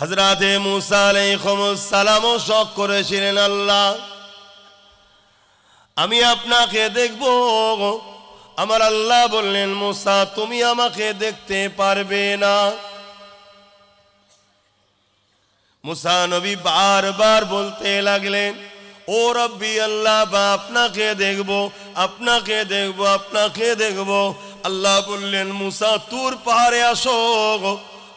হজরাতে মুসা শখ করেছিলেন, আল্লাহ। আমি আপনাকে দেখব। আমার আল্লাহ বললেন, মুসা, তুমি আমাকে দেখতে পারবে না। মুসা নবী বারবার বলতে লাগলেন, ও রব্বি, আল্লাহ, বা আপনাকে দেখব আপনাকে দেখব আপনাকে দেখব। আল্লাহ বললেন, মুসা, তুর পাহাড়ে আসো।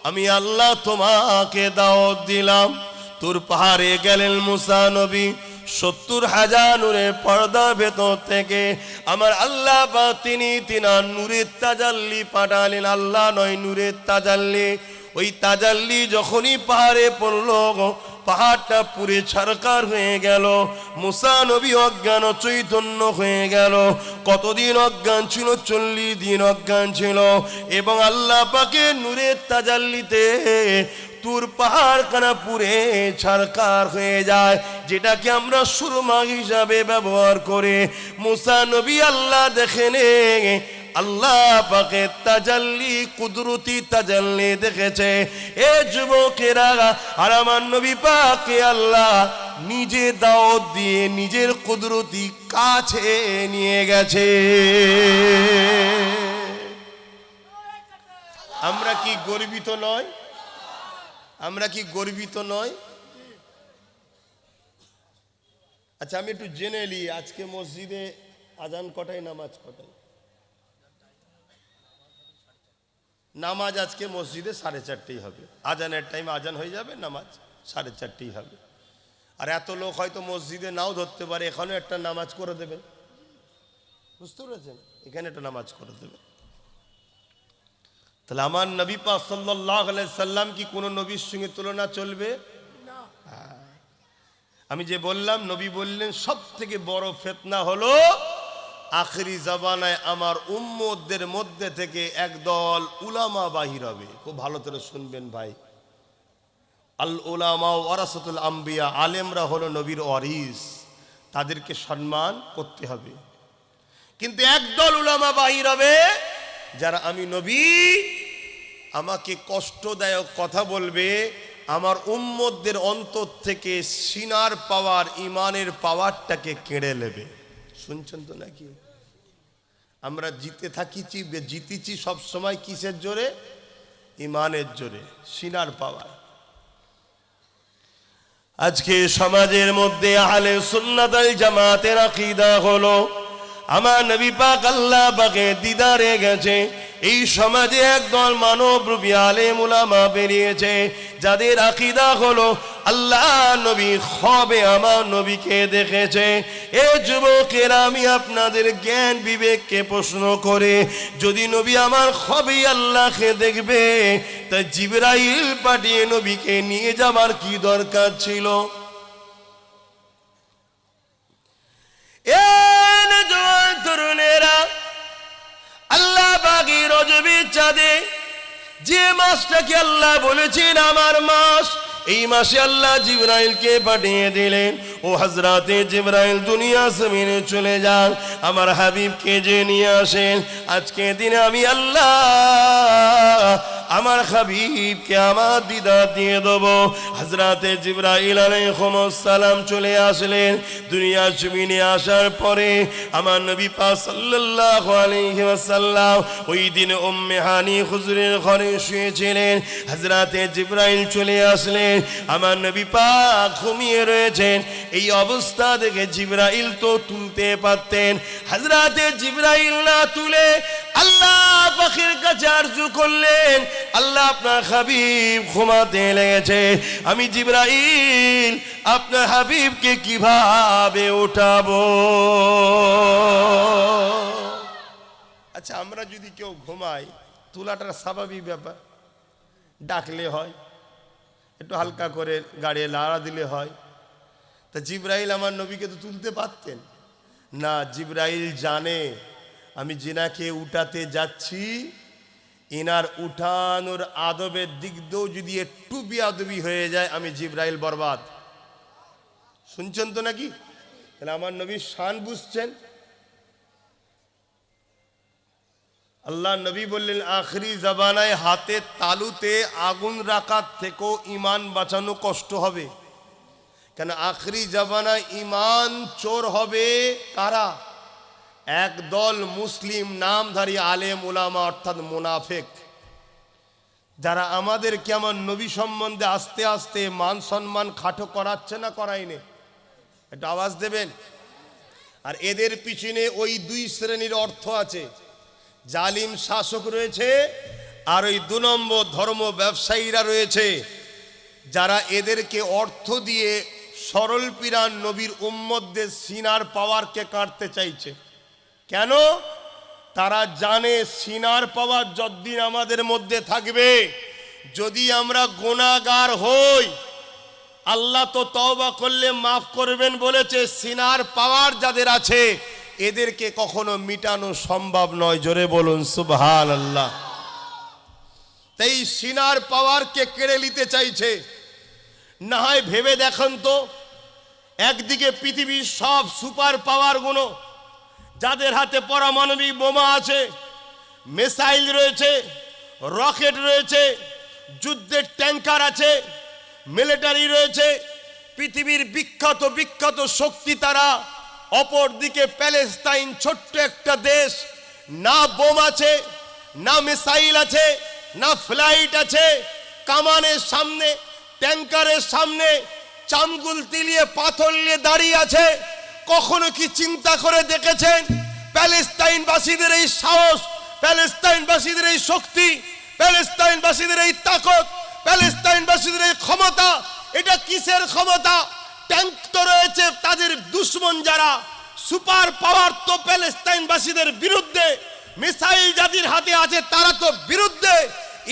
আমি আল্লাহ তোমাকে দাওয়াত দিলাম। তোর পাহাড়ে গেলেন মুসা নবী, সত্তর হাজার নূরে পর্দা ভেতর থেকে। আমার আল্লাহ বা তিনি তিনার নূরের তাজাল্লি পাঠালেন, আল্লাহ নয় নূরের তাজাল্লি। ওই তাজাল্লি যখনই পাহাড়ে পড়ল পাহাড়টা পুরে ছারকার হয়ে গেল। মুসা নবী অজ্ঞান চৈতন্য হয়ে গেল। কতদিন অজ্ঞান ছিল? চল্লিশ দিন অজ্ঞান ছিল। এবং আল্লাহ পাকে নূরের তাজাল্লিতে তুর পাহাড় কানা পুরে ছারকার হয়ে যায়, যেটাকে আমরা সুরমা হিসাবে ব্যবহার করে। মুসা নবী আল্লাহ দেখেন আল্লাহ পাকে তাজাল্লি, কুদরতি তাজাল্লি দেখেছে। এ যুবকেরা, আর আমার নবী পাকে আল্লাহ নিজে দাওয়াত দিয়ে নিজের কুদরতি কাছে নিয়ে গেছে। আমরা কি গর্বিত নয়? আমরা কি গর্বিত নয়? আচ্ছা আমি একটু জেনে নি আজকে মসজিদে আজান কটায়, নামাজ কটায়? নামাজ আজকে মসজিদে সাড়ে চারটেই হবে। আজানের টাইম আজান হয়ে যাবে নামাজ সাড়ে চারটেই হবে। আর এত লোক হয়তো মসজিদে নাও ধরতে পারে এখানেও একটা নামাজ করে দেবেন বুঝতে পেরেছেন? এখানে একটা নামাজ করে দেবেন তাহলে আমার নবী পা সাল্লাহ সাল্লাম কি কোনো নবীর সঙ্গে তুলনা চলবে। আমি যে বললাম নবী বললেন সব থেকে বড় ফেতনা হলো আখরি জবানায় আমার উম্মদের মধ্যে থেকে একদল উলামা বাহির হবে। খুব ভালো করে শুনবেন ভাই। আল উলামা ওয়ারাসাতুল আম্বিয়া, আলেমরা হলো নবীর ওয়ারিস। তাদেরকে সম্মান করতে হবে। কিন্তু একদল উলামা বাহির হবে, যারা আমি নবী, আমাকে কষ্টদায়ক কথা বলবে, আমার উম্মদের অন্তর থেকে সিনার পাওয়ার ইমানের পাওয়ারটাকে কেড়ে নেবে। শুনছেন তো নাকি? আমরা জিতে থাকিছি জিতেছি সব সময় কিসের জোরে? ইমানের জোরে, সিনার পাওয়ার। আজকে সমাজের মধ্যে আহলে সুন্নাতাল জামাতের আকীদা হলো আমার নবী পাক আল্লাহ পাকে দিদারে গেছে। এই সমাজে একদল মানব রূপী আলেম বেরিয়েছে, যাদের আকিদা হলো আল্লাহ নবী হবে আমার নবীকে দেখেছে। এ যুবকের, আমি আপনাদের জ্ঞান বিবেককে প্রশ্ন করে, যদি নবী আমার হবে আল্লাহকে দেখবে, তা জিবরাইল পাঠিয়ে নবীকে নিয়ে যাবার কি দরকার ছিল? যে আল্লাহ বলেছেন আমার মাস, এই মাসে আল্লাহ দিলেন। ও দুনিয়া চলে যান, আমার হাবিবকে যে নিয়ে আসেন আজকে দিনে আমি আল্লাহ আমার হাবিবকে আমার দিদা দিয়ে দেবো। হাজরাতে জিব্রাইল সালাম চলে আসলেন। দুনিয়া জমিনে আসার পরে আমার নবী পা সাল্লাল্লাহু আলাইহি ওয়াসাল্লাম ওই দিন উম্মে হানি হুজুরের ঘরে শুয়েছিলেন। হাজরাতে জিব্রাইল চলে আসলেন। আমার নবী পাক ঘুমিয়ে রয়েছেন। এই অবস্থা দেখে জিব্রাইল তো তুলতে পারতেন। হাজরাতে জিব্রাইল না তুলে আল্লাহ পাখির কাছে আরজু করলেন। আল্লাহ আপনার হাবিব ঘুমাতে লেগেছে। আমি জিব্রাইল, আপনার হাবিবকে কীভাবে উঠাবো? আচ্ছা আমরা যদি কেউ ঘুমাই তোলাটা স্বাভাবিক ব্যাপার। ডাকলে হয়, একটু হালকা করে গাড়ি লাড়া দিলে হয়। তা জিব্রাইল আমার নবীকে তো তুলতে পারতেন। না, জিব্রাইল জানে, আমি জিনাকে উঠাতে যাচ্ছি। ইনার উঠানোর আদবের দিক দিয়েও যদি একটু বিয়াদবি হয়ে যায়, আমি জিব্রাইল বরবাদ। শুনছেন তো নাকি? তাহলে আমার নবী শান বুঝছেন। আল্লাহ নবী বললেন, আখরি জাবানায় হাতে তালুতে আগুন রাখার থেকেও ইমান বাঁচানো কষ্ট হবে। কেন আখরি জাবানায় ইমান চোর হবে কারা? একদল মুসলিম নামধারী আলেম ওলামা অর্থাৎ মুনাফেক, যারা আমাদের কেমন নবী সম্বন্ধে আস্তে আস্তে মান সম্মান খাটো করাচ্ছে না করাইনে একটা আওয়াজ দেবেন? আর এদের পিছনে ওই দুই শ্রেণির অর্থ আছে। জালিম শাসক রয়েছে আর ওই দু নম্বর ধর্ম ব্যবসায়ীরা রয়েছে, যারা এদেরকে অর্থ দিয়ে সরল পিরান নবীর উম্মতদের সিনার পাওয়ারকে কাটতে চাইছে। কেন? তারা জানে সিনার পাওয়ার যতদিন আমাদের মধ্যে থাকবে। যদি আমরা গোনাগার হই, আল্লাহ তো তওবা করলে মাফ করবেন বলেছে, সিনার পাওয়ার যাদের আছে, এদেরকে কখনো মিটানো সম্ভব নয়। জোরে বলুন সুবহান আল্লাহ তাই সিনার পাওয়ারকে কেড়ে নিতে চাইছে। না হয় ভেবে দেখেন তো, একদিকে পৃথিবীর সব সুপার পাওয়ারগুলো যাদের হাতে পরমাণবিক বোমা আছে, মিসাইল রয়েছে, রকেট রয়েছে, যুদ্ধের ট্যাঙ্কার আছে, মিলিটারি রয়েছে, পৃথিবীর বিখ্যাত বিখ্যাত শক্তি তারা, অপর দিকে প্যালেস্তাইন ছোট্ট একটা দেশ, না বোম আছে, না মিসাইল আছে, না ফ্লাইট আছে, কামানের সামনে ট্যাঙ্কারের সামনে চামগুল তিলিয়ে পাথর নিয়ে দাঁড়িয়ে আছে কখনো কি চিন্তা করে দেখেছেন? প্যালেস্তাইনবাসীদের এই সাহস, প্যালেস্তাইনবাসীদের এই শক্তি, প্যালেস্তাইনবাসীদের এই তাকত, প্যালেস্তাইনবাসীদের এই ক্ষমতা, এটা কিসের ক্ষমতা? ট্যাঙ্ক তো রয়েছে তাদের দুশ্মন যারা। সুপার পাওয়ার তো প্যালেস্তাইনবাসীদের বিরুদ্ধে। মিসাইল যাদের হাতে আছে, তারা তো বিরুদ্ধে।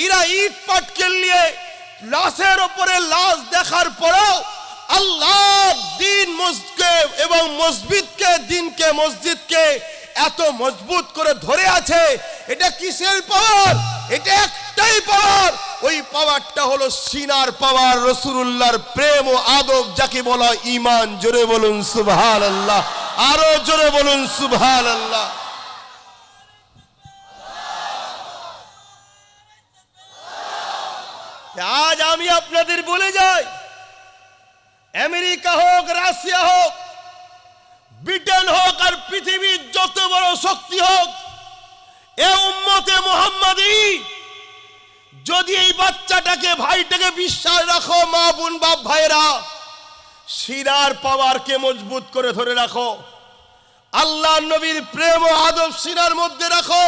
ইরা ইট পাটকেল নিয়ে লাশের ওপরে লাশ দেখার পরেও আল্লাহ দিন মসজিদকে এবং মসজিদকে, দিনকে, মসজিদকে এত মজবুত করে ধরে আছে। এটা কিসের পাওয়ার? এটা একটাই পাওয়ার। ওই পাওয়ারটা হলো সিনার পাওয়ার রসুল্লাহর প্রেম ও আদব যাকে বলা ইমান জোরে বলুন সুবহান আল্লাহ আরও জোরে বলুন সুবহান আল্লাহ আজ আমি আপনাদের বলে যাই আমেরিকা হোক, রাশিয়া হোক, ব্রিটেন হোক আর পৃথিবীর যত বড় শক্তি হোক, এ উম্মতে মোহাম্মদী, যদি এই বাচ্চাটাকে, ভাইটাকে বিশ্বাস রাখো, মা বোন, বাপ ভাইরা সিনার পাওয়ারকে মজবুত করে ধরে রাখো। আল্লাহ নবীর প্রেম ও আদব সিনার মধ্যে রাখো।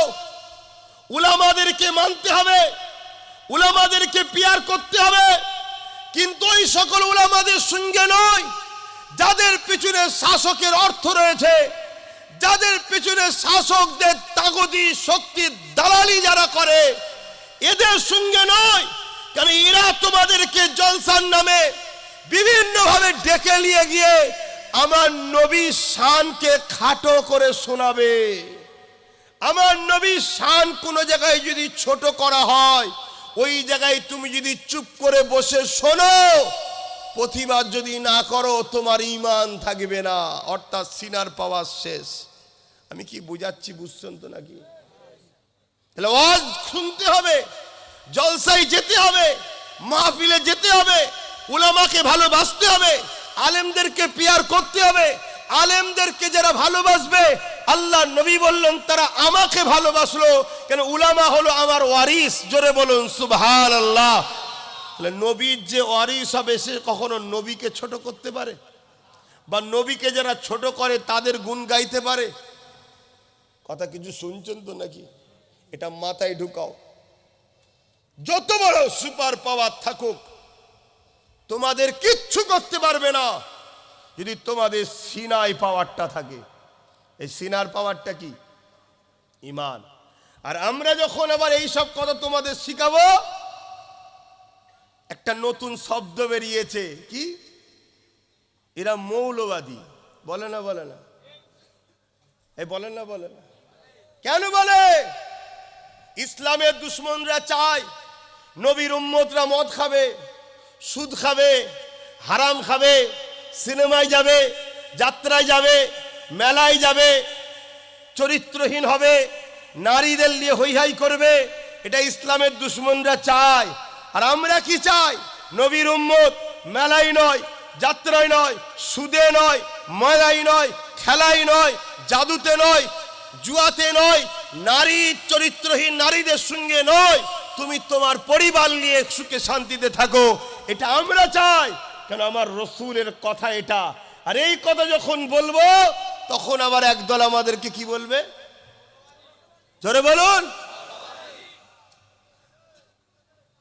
উলামাদেরকে মানতে হবে, উলামাদেরকে পিয়ার করতে হবে কিন্তু ওই সকল উলামাদের সঙ্গে নয়। যাদের পিছনে শাসকের অর্থ রয়েছে, যাদের পিছনে শাসকদের তাগদি শক্তির দালালি যারা করে, এদের সঙ্গে নয়। কারণ এরা তোমাদেরকে জলসার নামে বিভিন্নভাবে ডেকে নিয়ে গিয়ে আমার নবী শানকে খাটো করে শোনাবে। আমার নবী শান কোনো জায়গায় যদি ছোট করা হয় ওই জায়গায় তুমি যদি চুপ করে বসে শোনো, প্রতিবাদ যদি না করো, তোমার ইমান থাকবে না। অর্থাৎ সিনার পাওয়ার শেষ। আমি কি বুঝাচ্ছি, বুঝছেন তো নাকি? তাহলে ওয়াজ শুনতে হবে জলসাই যেতে হবে, মাহফিলে যেতে হবে, উলামাকে ভালোবাসতে হবে, আলেমদেরকে পিয়ার করতে হবে আলেমদেরকে যারা ভালোবাসবে আল্লাহ নবী বললেন, তারা আমাকে ভালোবাসলো। কেন? উলামা হলো আমার ওয়ারিস। জোরে বলুন সুবহান আল্লাহ নবীর যে ওয়ারিস হবে, সে কখনো নবীকে ছোট করতে পারে? বা নবীকে যারা ছোট করে, তাদের গুণ গাইতে পারে? কথা কিছু শুনছেন তো নাকি? এটা মাথায় ঢুকাও। যত বড় সুপার পাওয়ার থাকুক, তোমাদের কিচ্ছু করতে পারবে না। যদি তোমাদের সিনাই পাওয়ারটা থাকে, এই সিনার পাওয়ারটা কি? ইমান। আর আমরা যখন আবার এই সব কথা তোমাদের শিখাবো, একটা নতুন শব্দ বেরিয়েছে। কি? এরা মৌলবাদী। বলে না বলে না। এই বলে না বলে না। কেন বলে? ইসলামের দুশ্মনরা চায়, নবীর উম্মতরা মদ খাবে, সুদ খাবে, হারাম খাবে। সিনেমায় যাবে, যাত্রায় যাবে, মেলায় যাবে, চরিত্রহীন হবে, নারীদের নিয়ে হৈহাই করবে, এটা ইসলামের দুশ্মনরা চায়। আর আমরা কি চাই? নবীর উম্মত মেলাই নয়, যাত্রায় নয়, সুদে নয় মজাই নয় খেলাই নয়, জাদুতে নয়, জুয়াতে নয়, নারী চরিত্রহীন নারীদের সঙ্গে নয়। তুমি তোমার পরিবার নিয়ে সুখে শান্তিতে থাকো, এটা আমরা চাই। কেন আমার রসুলের কথা এটা? আর এই কথা যখন বলব, তখন আবার একদল আমাদেরকে কি বলবে? জোরে বলুন।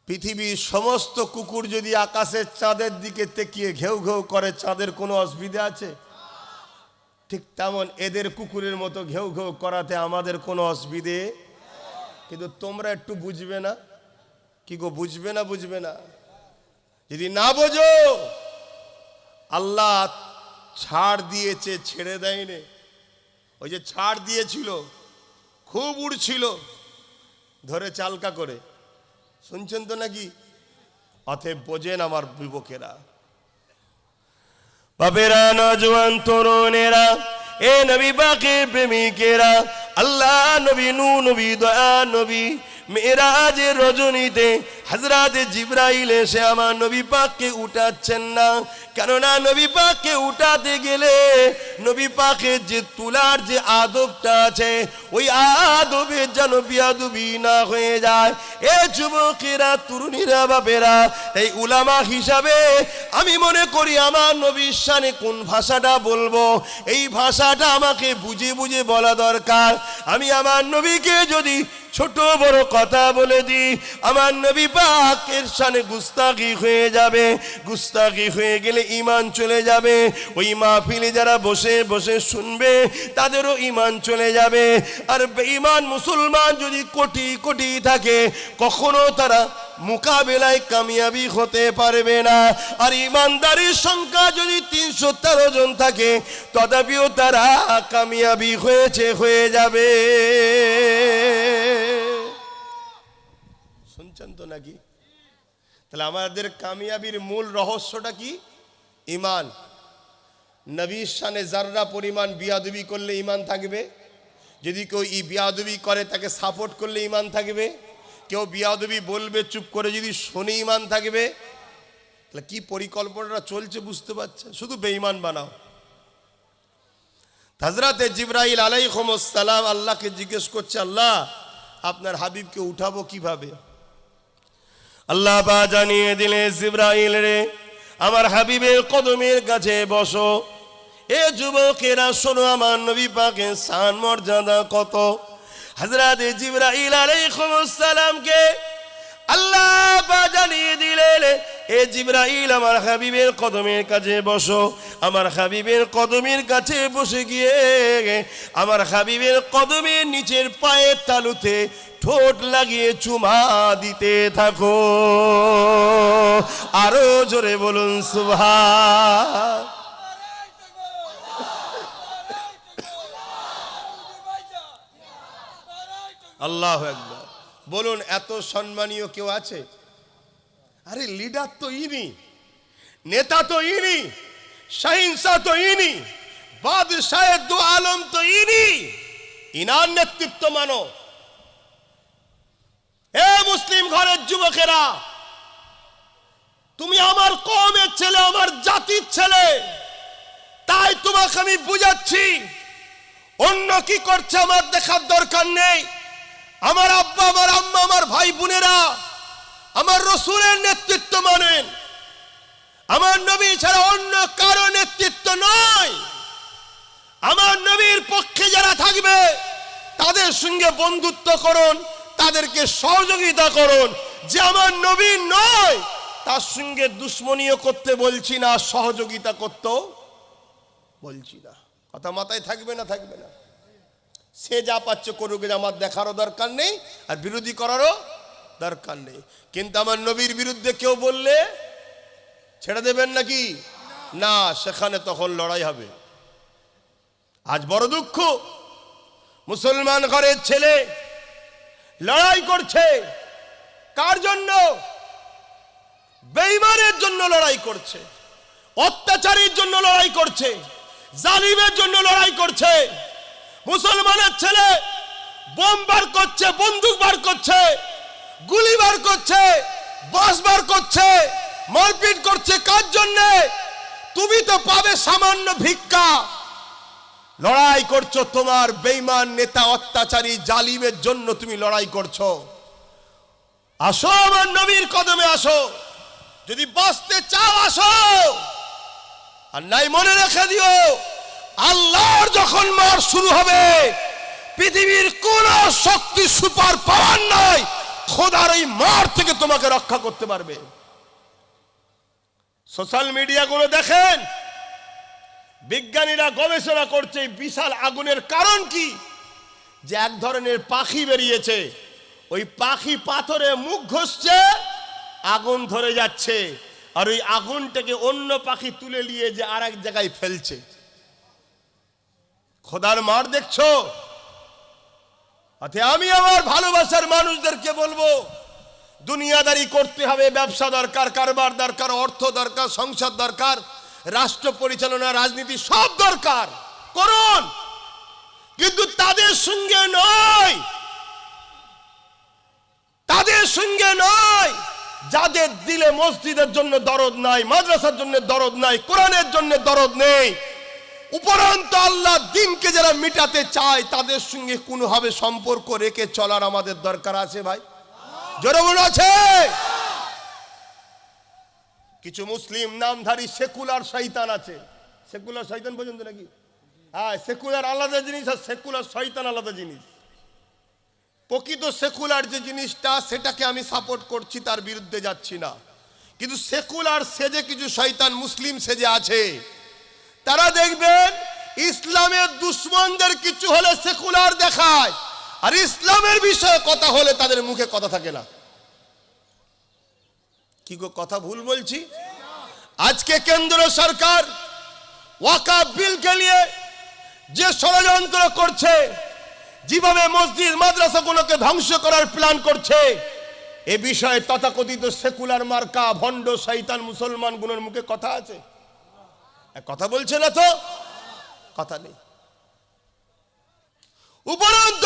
পৃথিবীর সমস্ত কুকুর যদি আকাশের চাঁদের দিকে তেকিয়ে ঘেউ ঘেউ করে, চাঁদের কোনো অসুবিধা আছে? ঠিক তেমন এদের কুকুরের মতো ঘেউ ঘেউ করাতে আমাদের কোনো অসুবিধে? কিন্তু তোমরা একটু বুঝবে না? কি গো, বুঝবে না বুঝবে না? যদি না বোঝো, আল্লাহ ছাড় দিয়েছে, ছেড়ে দেয়নি। ওই যে ছাড় দিয়েছিল, খুব উড়ছিল, ধরে চালকা করে। শুনছেন তো নাকি? অতএব বোঝেন আমার যুবকেরা বাবেরা নজওয়ান তরুণেরা, এ নবী বাকে প্রেমিকেরা, আল্লাহ নবী নু, নবী দয়া, নবী মেরাজের রজনীতে হাজরাতে জিব্রাইল এসে আমার নবী পাককে উঠাচ্ছেন না। কেননা নবী পাককে উঠাতে গেলে নবী পাকের যে তুলার যে আদবটা আছে, ওই আদবের যেন বিয়াদবি না হয়ে যায়। এ যুবকেরা, তরুণীরা, বাপেরা এই উলামা হিসাবে আমি মনে করি আমার নবীর শানে কোন ভাষাটা বলব? এই ভাষাটা আমাকে বুঝে বুঝে বলা দরকার। আমি আমার নবীকে যদি ছোট বড় কথা বলে দিই আমার নবী পাকের সানে গুস্তাকি হয়ে যাবে। গুস্তাকি হয়ে গেলে ইমান চলে যাবে। ওই মাহফিলে যারা বসে বসে শুনবে, তাদেরও ইমান চলে যাবে। আর ইমান মুসলমান যদি কোটি কোটি থাকে, কখনো তারা মোকাবেলায় কামিয়াবি হতে পারবে না। আর ইমানদারির সংখ্যা যদি তিনশো তেরো জন থাকে, তথাপিও তারা কামিয়াবি হয়েছে, হয়ে যাবে। শুনছেন তো নাকি? তাহলে আমাদের কামিয়াবির মূল রহস্যটা কি? ইমান। নবীর শানে যাররা পরিমাণ বিয়াদবি করলে ইমান থাকবে, যদি কেউ ই বিয়াদবি করে, তাকে সাপোর্ট করলে ইমান থাকবে। কেউ বিয়াদবি বলবে, চুপ করে যদি শুনে ইমান থাকবে, তাহলে কি পরিকল্পনাটা চলছে বুঝতে পারছে শুধু বেঈমান বানাও। হাজরাতে জিব্রাইল আলাই সালাম আল্লাহকে জিজ্ঞেস করছে, আল্লাহ, আপনার হাবিবকে উঠাবো কীভাবে? আল্লাহ বা জানিয়ে দিলে, জিব্রাইল রে, আমার হাবিবের কদমের কাছে বসো। এ যুবকেরা, শোনো আমার নবী পাকে সান মর্যাদা কত? হাজরাতে জিব্রাইল আলাইহিস সালামকে আল্লাহ জানিয়ে দিলেন, এ জিব্রাইল, আমার হাবিবের কদমের কাছে বসো। আমার হাবিবের কদমের কাছে বসে গিয়ে, আমার হাবিবের কদমের নিচের পায়ের তালুতে ঠোঁট লাগিয়ে চুমা দিতে থাকো। আরও জোরে বলুন সুভা আল্লাহ একবার বলুন, এত সম্মানীয় কেউ আছে? আরে লিডার তো ইনি, নেতা তো ইনি, সহিংসা তো ইনি বাদশাহের দু আলম তো ইনি, ইনার নেতৃত্ব মানো। এ মুসলিম ঘরের যুবকেরা, তুমি আমার কমের ছেলে, আমার জাতির ছেলে, তাই তোমাকে আমি বুঝাচ্ছি, অন্য কি করছে আমার দেখার দরকার নেই। আমার আব্বা, আমার আম্মা, আমার ভাই বোনেরা, আমার রসুলের নেতৃত্ব মানেন। আমার নবী ছাড়া অন্য কারও নেতৃত্ব নয়। আমার নবীর পক্ষে যারা থাকবে, তাদের সঙ্গে বন্ধুত্ব করুন, তাদেরকে সহযোগিতা করুন। যে আমার নবী নয়, তার সঙ্গে দুশ্মনীয় করতে বলছি না, সহযোগিতা করতেও বলছি না। কথা মাথায় থাকবে না থাকবে না। সে যা পাচ্ছে করুক আমার দেখারও দরকার নেই, আর বিরোধী করারও দরকার নেই। কিন্তু আমার নবীর বিরুদ্ধে কেউ বললে ছেড়ে দেবেন নাকি? না, সেখানে তখন লড়াই হবে। আজ বড় দুঃখ, মুসলমান ঘরের ছেলে লড়াই করছে। কার জন্য? বেইমানের জন্য লড়াই করছে, অত্যাচারীর জন্য লড়াই করছে, জালিমের জন্য লড়াই করছে। মুসলমানের ছেলে বোম বার করছে, বন্দুক বার করছে, গুলি বার করছে, বাস বার করছে, মারপিট করছে, কার জন্যে? তুমি তো পাবে সামান্য ভিক্ষা। লড়াই করছ তোমার বেইমান নেতা, অত্যাচারী, জালিমের জন্য তুমি লড়াই করছ। আসো আমার নবীর কদমে, আসো। যদি বাঁচতে চাও, আসো। আর নাই মনে রেখে দিও। আল্লাহর যখন মার শুরু হবে, পৃথিবীর কোন শক্তি সুপার পাওয়ার নাই, খোদার এই মার থেকে তোমাকে রক্ষা করতে পারবে। সোশ্যাল মিডিয়া গুলো দেখেন, বিজ্ঞানীরা গবেষণা করছে বিশাল আগুনের কারণ কি? যে এক ধরনের পাখি বেরিয়েছে, ওই পাখি পাথরে মুখ ঘষছে, আগুন ধরে যাচ্ছে, আর ওই আগুনটাকে অন্য পাখি তুলে নিয়ে যে আর এক জায়গায় ফেলছে। খোদার মার দেখছ? আমি আমার ভালোবাসার মানুষদেরকে বলব, দুনিয়াদারি করতে হবে, ব্যবসা দরকার, কারবার দরকার, অর্থ দরকার সংসার দরকার, রাষ্ট্র পরিচালনা, রাজনীতি সব দরকার। করুন! কিন্তু তাদের সঙ্গে নয়। তাদের সঙ্গে নয়। যাদের দিলে মসজিদের জন্য দরদ নাই, মাদ্রাসার জন্য দরদ নাই, কোরআনের জন্য দরদ নেই। উপরন্ত আল্লাহ দিনকে যারা মিটাতে চায়, তাদের সঙ্গে কোনোভাবে সম্পর্ক রেখে চলার আমাদের দরকার আছে ভাই? বলুন, আছে? কিছু মুসলিম নামধারী সেকুলার শয়তান আছে। সেকুলার শয়তান পর্যন্ত নাকি? হ্যাঁ সেকুলার আলাদা জিনিস আর সেকুলার শয়তান আলাদা জিনিস। প্রকৃত সেকুলার যে জিনিসটা, সেটাকে আমি সাপোর্ট করছি, তার বিরুদ্ধে যাচ্ছি না। কিন্তু সেকুলার সেজে কিছু শয়তান মুসলিম সেজে আছে। তারা দেখবেন ইসলামের দুশ্মনদের কিছু হলে সেকুলার দেখায়। আর ইসলামের বিষয়ে কথা হলে তাদের মুখে কথা থাকে না। কি গো, কথা ভুল বলছি? আজকে কেন্দ্র সরকার ওয়াকাফ বিলকে নিয়ে যে ষড়যন্ত্র করছে, যেভাবে মসজিদ, মাদ্রাসাগুলোকে ধ্বংস করার প্ল্যান করছে, এ বিষয়ে তথাকথিত সেকুলার মার্কা, ভণ্ড শৈতান মুসলমানগুলোর মুখে কথা আছে? কথা বলছে না তো? কথা নেই। উপরন্ত,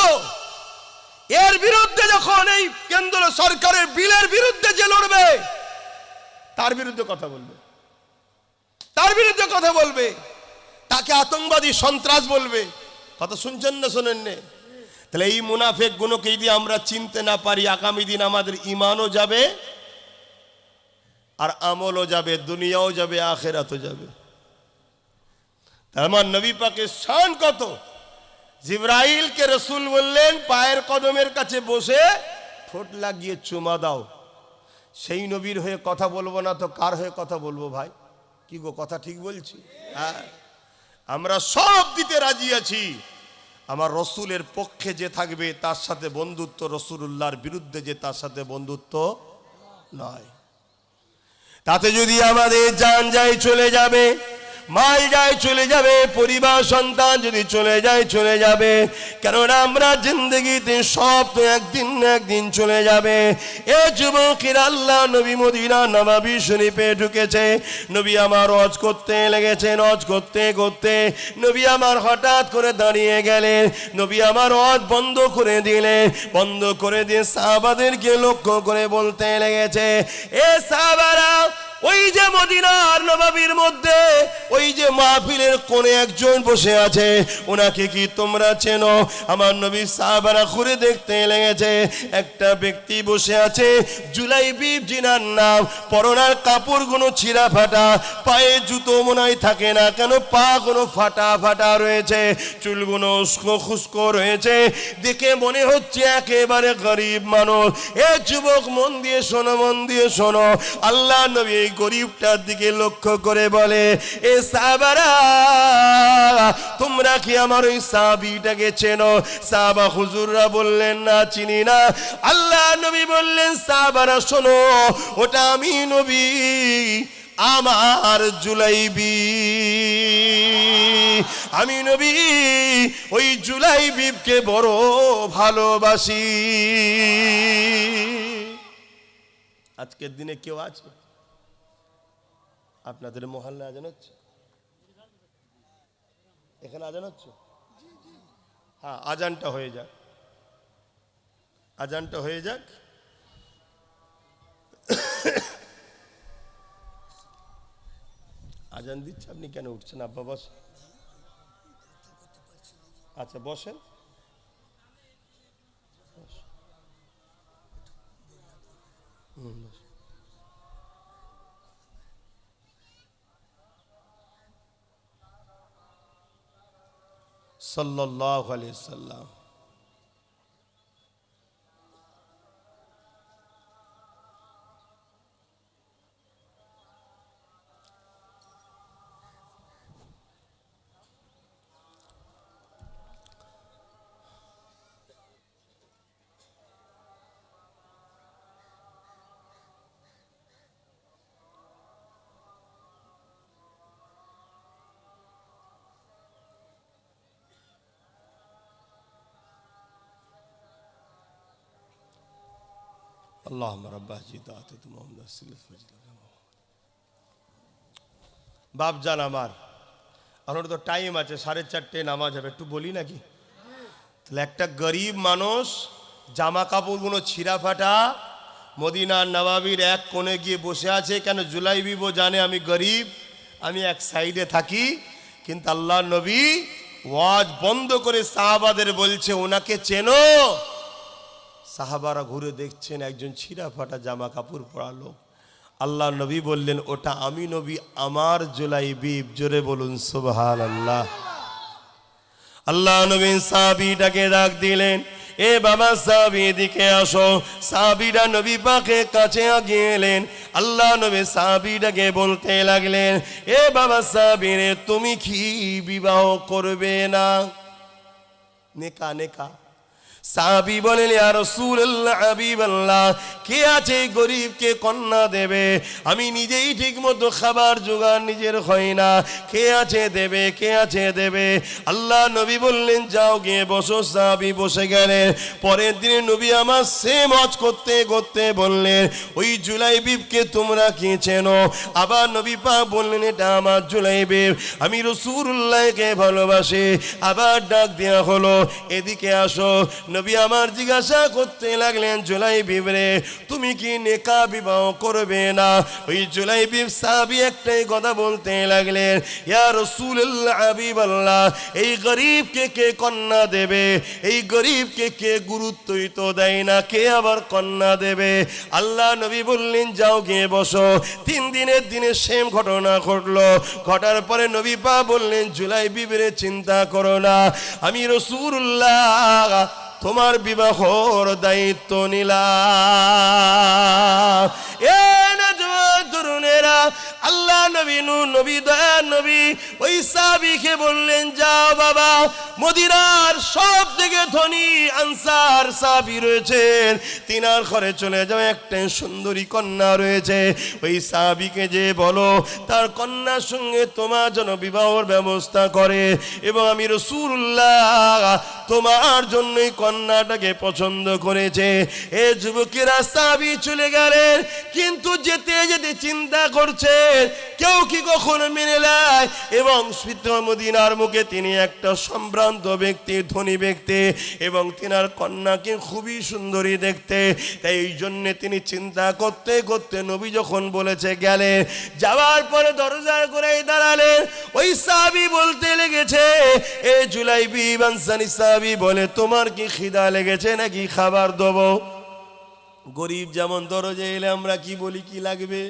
এর বিরুদ্ধে যখন এই কেন্দ্র সরকারের বিলের বিরুদ্ধে যে লড়বে, তার বিরুদ্ধে কথা বলবে। তার বিরুদ্ধে কথা বলবে। তাকে আতঙ্কবাদী সন্ত্রাস বলবে। কথা শুনছেন না, শোনেন নে। তাহলে এই মুনাফেক গুণকে যদি আমরা চিনতে না পারি, আগামী দিন আমাদের ইমানও যাবে, আর আমলও যাবে, দুনিয়াও যাবে, আখেরাতও যাবে। আমার নবী পাকের শান কত? জিব্রাইলকে রসুল বললেন, পায়ের কদমের কাছে বসে ঠোঁট লাগিয়ে চুমা দাও। সেই নবীর হয়ে কথা বলব না তো কার হয়ে কথা বলব ভাই? কি গো, কথা ঠিক বলছি? হ্যাঁ। আমরা সব দিতে রাজি আছি। আমার রসুলের পক্ষে যে থাকবে, তার সাথে বন্ধুত্ব রসুল্লাহর বিরুদ্ধে যে, তার সাথে বন্ধুত্ব নয়। তাতে যদি আমাদের যান যায় চলে যাবে মাল যায় চলে যাবে, পরিবার, সন্তান যদি চলে যায়, চলে যাবে। কেননা আমরা জিন্দগিতে সব তো একদিন না একদিন চলে যাবে। এ যুবকের আল্লাহ নবী মদিনা নবাবি শরীফে ঢুকেছে। নবী আমার অজ করতে লেগেছেন রজ করতে করতে। নবী আমার হঠাৎ করে দাঁড়িয়ে গেলেন। নবী আমার অজ বন্ধ করে দিলেন। বন্ধ করে দিয়ে সাহাবাদেরকে লক্ষ্য করে বলতে লেগেছে, এ সাহাবারা ওই যে মদিনার নবাবির মধ্যে, ওই যে মাহফিলের কোণে একজন বসে আছে। ওনাকে কি তোমরা চেনো? আমার নবী সাহাবারা ঘুরে দেখতে লেগেছে। একটা ব্যক্তি বসে আছে, জুলাই বিপ জিনার নাম, পরনার কাপড়গুলো ছিঁড়া ফাটা, পায়ে জুতো মনাই থাকে না কেন, পা কোনো ফাটা ফাটা রয়েছে, চুলগুলো উস্কো খুস্কো রয়েছে। দেখে মনে হচ্ছে একেবারে গরিব মানুষ। এ যুবক মন দিয়ে শোনো, মন দিয়ে শোনো। আল্লাহ নবী এই গরিবটার দিকে লক্ষ্য করে বলে, এ সাবারা তোমরা কি আমার ওই সাবিটাকে চেনো? সাবা হুজুররা বললেন, না, চিনি না। আল্লাহ নবী বললেন সাবারা শোনো, ওটা আমি নবী, আমার জুলাইবি। আমি নবী, ওই জুলাইবিবকে বড় ভালোবাসি। আজকের দিনে কেউ আছে? আপনাদের মহল্লা আজান হচ্ছে? এখানে আজান হচ্ছে? হ্যাঁ আজানটা হয়ে যাক। আজানটা হয়ে যাক। আজান দিচ্ছে আপনি কেন উঠছেন? আব্বা বস আচ্ছা বসেন। হুম, বস। সাল্লাল্লাহু আলাইহি সাল্লাম اللهم رب هذه آتت محمد السلف বাপ জান আমার আমার তো টাইম আছে সাড়ে চারটে নামাজ হবে একটু বলি নাকি তাহলে একটা গরিব মানুষ জামা কাপড়গুলো ছিঁড়া ফাটা মদিনার নবাবির এক কোণে গিয়ে বসে আছে কেন জুলাই বিবো জানে আমি গরিব আমি এক সাইডে থাকি কিন্তু আল্লাহ নবী ওয়াজ বন্ধ করে সাহাবাদের বলছে ওনাকে চেনো সাহাবারা ঘুরে দেখছেন একজন ছিঁড়া ফাটা জামা কাপড় পরা লোক। আল্লাহ নবী বললেন, ওটা আমি নবী, আমার জুলাই বিব জোরে বলুন সুবহান আল্লাহ আল্লাহ নবীন সাহাবিটাকে ডাক দিলেন, এ বাবা সাহাবি, এদিকে আসো। সাহাবিরা নবী পাকে কাছে আগিয়ে এলেন। আল্লাহ নবী সাহাবিটাকে বলতে লাগলেন, এ বাবা সাহাবি রে, তুমি কি বিবাহ করবে না? নেকা নেকা। সাহাবি বলেন কে আছে গরিবকে কন্যা দেবে? আমি নিজেই ঠিক মতো খাবার জোগান নিজের হয় না। কে আছে দেবে? কে আছে দেবে? আল্লাহ নবী বললেন, যাও গিয়ে বসো। সাহাবি বসে গেলেন। পরের দিনে নবী আমার সেম হজ করতে করতে বললেন, ওই জুলাই বিবকে তোমরা কি চেনো? আবার নবী পা বললেন, এটা আমার জুলাই বিব আমি রসুল্লাহকে ভালোবাসি। আবার ডাক দেওয়া হলো, এদিকে আসো। নবী আমার জিজ্ঞাসা করতে লাগলেন জুলাই বিবরে তুমি কি নেকা বিবাহ করবে না? ওই জুলাই বিব সাহাবি একটাই কথা বলতে লাগলেন, ইয়া রসুল্লাহ হাবিবাল্লাহ, এই গরিবকে কে কন্যা দেবে? এই গরিবকে কে গুরুত্বই তো দেয় না, কে আবার কন্যা দেবে? আল্লাহ নবী বললেন, যাও গিয়ে বসো। তিন দিনের দিনে সেম ঘটনা ঘটলো। ঘটার পরে নবী পা বললেন জুলাই বিবরে চিন্তা করো না, আমি রসুল্লাহ তোমার বিবাহর দায়িত্ব নিলাম আল্লাহ নবী নূর, নবী দয়া নবী, ওই বললেন, যাও বাবা, মদিনার সব থেকে ধনী আনসার সাবি তিনার ঘরে চলে যাও একটা সুন্দরী কন্যা রয়েছে। ওই সাবিকে যে বলো, তার কন্যার সঙ্গে তোমার জন্য বিবাহর ব্যবস্থা করে এবং আমি রসুল্লাহ, তোমার জন্যই কন্যাটাকে পছন্দ করেছে। এ যুবকেরা সাবি চলে গেলেন, কিন্তু যেতে যেতে চিন্তা করছে, কেউ কি কখনো মেনে নেয়? এবং মদিনার মুখে তিনি একটা সম্ভ্রান্ত ব্যক্তি, ধনী ব্যক্তি, এবং তিনার কন্যাকে খুবই সুন্দরী দেখতে। তাই এই জন্যে তিনি চিন্তা করতে করতে নবী যখন বলেছে গেলে, যাওয়ার পরে দরজার করে দাঁড়ালেন। ওই সাবি বলতে লেগেছে, এ জুলাই বিবানসানি সাবি বলে, তোমার কি খিদা লেগেছে নাকি খাবার দেবো? গরিব যেমন দরজে এলে আমরা কি বলি, কি লাগবে?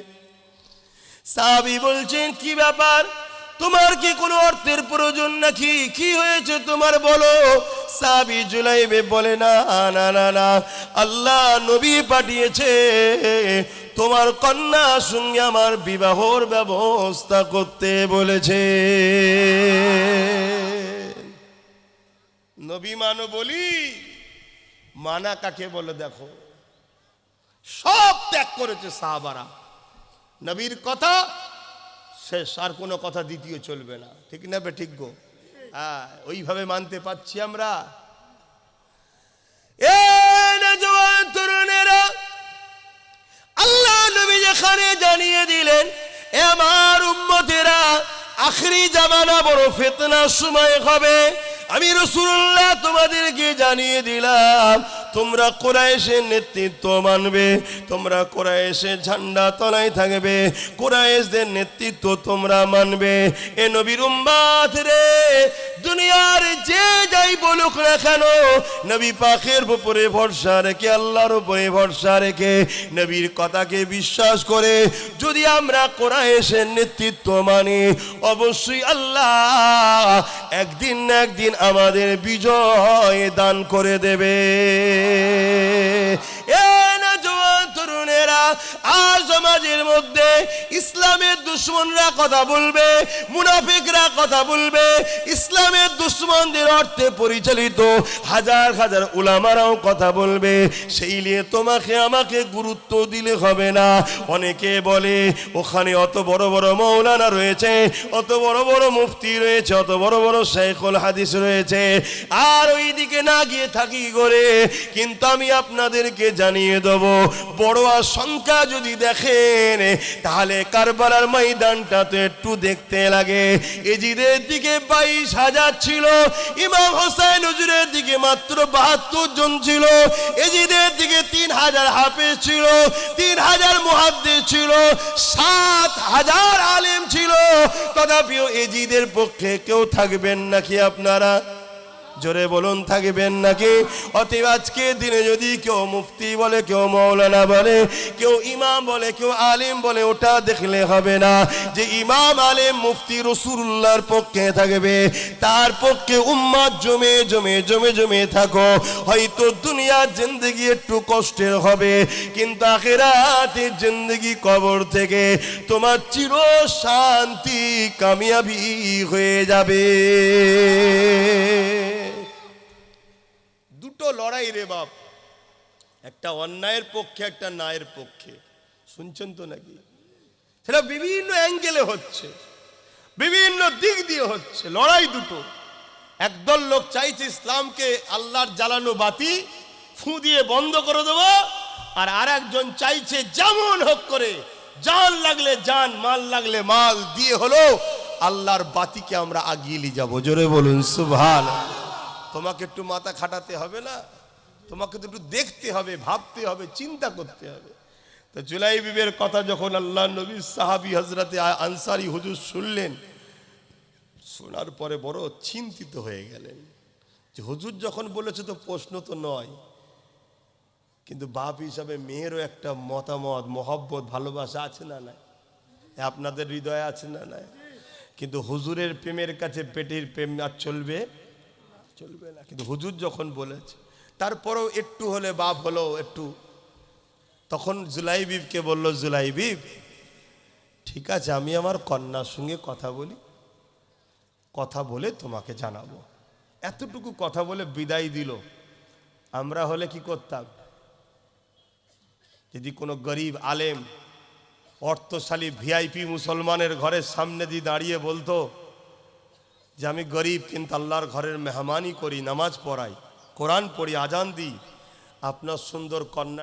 সাহাবি বলছেন, কি ব্যাপার? তোমার কি কোনো অর্থের প্রয়োজন নাকি? কি হয়েছে তোমার বলো? সাবি জুলাইবে বলে, না না না না, আল্লাহ নবী পাঠিয়েছে। তোমার কন্যার সঙ্গে আমার বিবাহর ব্যবস্থা করতে বলেছে। নবী মানো বলি, মানা কাকে বলে দেখো? সব ত্যাগ করেছে সাহাবারা। নবীর কথা শেষ, আর কোনো কথা দ্বিতীয় চলবে না। ঠিক না বে, ঠিক গো? হ্যাঁ ওইভাবে মানতে পারছি আমরা। আল্লাহ নবী যেখানে জানিয়ে দিলেন আমার উম্মতেরা, আখরি জামানা বড় ফেতনার সময় হবে। আমি রসুল্লাহ তোমাদেরকে জানিয়ে দিলাম, তোমরা কোরআশের নেতৃত্ব মানবে, তোমরা কোরআশের ঝান্ডা তলায় থাকবে কোরআশদের নেতৃত্ব তোমরা মানবে। এ নবীর রে দুনিয়ার যে যাই বলুক না কেন, নবী পাখের উপরে ভরসা রেখে, আল্লাহর উপরে ভরসা রেখে নবীর কথাকে বিশ্বাস করে যদি আমরা কোরআশের নেতৃত্ব মানি, অবশ্যই আল্লাহ একদিন না একদিন আমাদের বিজয় দান করে দেবে। আমাকে গুরুত্ব দিলে হবে না। অনেকে বলে, ওখানে অত বড় বড় মৌলানা রয়েছে, অত বড় বড় মুফতি রয়েছে, অত বড় বড় শেখুল হাদিস রয়েছে। আর ওই দিকে না গিয়ে থাকি করে কিন্তু আমি আপনাদেরকে জানিয়ে দেব বড় সংখ্যা যদি দেখেন, তাহলে কারবালার ময়দানটা তো একটু দেখতে লাগে। এজিদের দিকে বাইশ হাজার ছিল, ইমাম হোসেন হুজুরের দিকে মাত্র বাহাত্তর জন ছিল, এজিদের দিকে তিন হাজার হাফেজ ছিল, তিন হাজার মুহাদ্দিস ছিল, সাত হাজার আলেম ছিল। তথাপিও এজিদের পক্ষে কেউ থাকবেন নাকি আপনারা? জোরে বলুন, থাকবেন নাকি? অতএব আজকে দিনে যদি কেউ মুফতি বলে, কেউ মৌলানা বলে, কেউ ইমাম বলে, কেউ আলিম বলে, ওটা দেখলে হবে না। যে ইমাম, আলিম, মুফতি রসুল্লাহর পক্ষে থাকবে, তার পক্ষে উম্মাদ জমে জমে জমে জমে থাকো। হয়তো দুনিয়ার জিন্দগি একটু কষ্টের হবে, কিন্তু আখেরাতের জিন্দগি কবর থেকে তোমার চির শান্তি কামিয়াবি হয়ে যাবে। দুটো লড়াই রে বাপ। একটা অন্যায়ের পক্ষে, একটা ন্যায়ের পক্ষে। শুনছেন তো নাকি? সেটা বিভিন্ন অ্যাঙ্গেলে হচ্ছে, বিভিন্ন দিক দিয়ে হচ্ছে, লড়াই দুটো। একদল লোক চাইছে ইসলামকে আল্লাহর জ্বালানো বাতি, ফু দিয়ে বন্ধ করে দেবো, আর আর একজন চাইছে যেমন হোক করে, জান লাগলে জান, মাল লাগলে মাল, দিয়ে হলো আল্লাহর বাতিকে আমরা আগিয়ে নিয়ে যাব। জোরে বলুন সুভান তোমাকে একটু মাথা খাটাতে হবে না, তোমাকে তো একটু দেখতে হবে, ভাবতে হবে, চিন্তা করতে হবে। তো জুলাই বিবের কথা যখন আল্লাহ নবী সাহাবি হজরতে আনসারি হুজুর শুনলেন, শোনার পরে বড় চিন্তিত হয়ে গেলেন। যে হুজুর যখন বলেছে তো প্রশ্ন তো নয়, কিন্তু বাপ হিসাবে মেয়েরও একটা মতামত, মহব্বত, ভালোবাসা আছে না নাই? আপনাদের হৃদয় আছে না নাই? কিন্তু হুজুরের প্রেমের কাছে পেটের প্রেম আর চলবে? চলবে না, কিন্তু হুজুর যখন বলেছে, তারপরেও একটু হলে বাপ হলো একটু, তখন জুলাইবিবকে বলল জুলাইবিব ঠিক আছে, আমি আমার কন্যার সঙ্গে কথা বলি, কথা বলে তোমাকে জানাব। এতটুকু কথা বলে বিদায় দিল। আমরা হলে কি করতাম? যদি কোনো গরিব আলেম, অর্থশালী ভিআইপি মুসলমানের ঘরের সামনে দিয়ে দাঁড়িয়ে বলতো যে আমি গরিব, কিন্তু আল্লাহর ঘরের মেহমানি করি, নামাজ পড়াই, কোরআন পড়ি, আজান দিই। আপনার সুন্দর কন্যা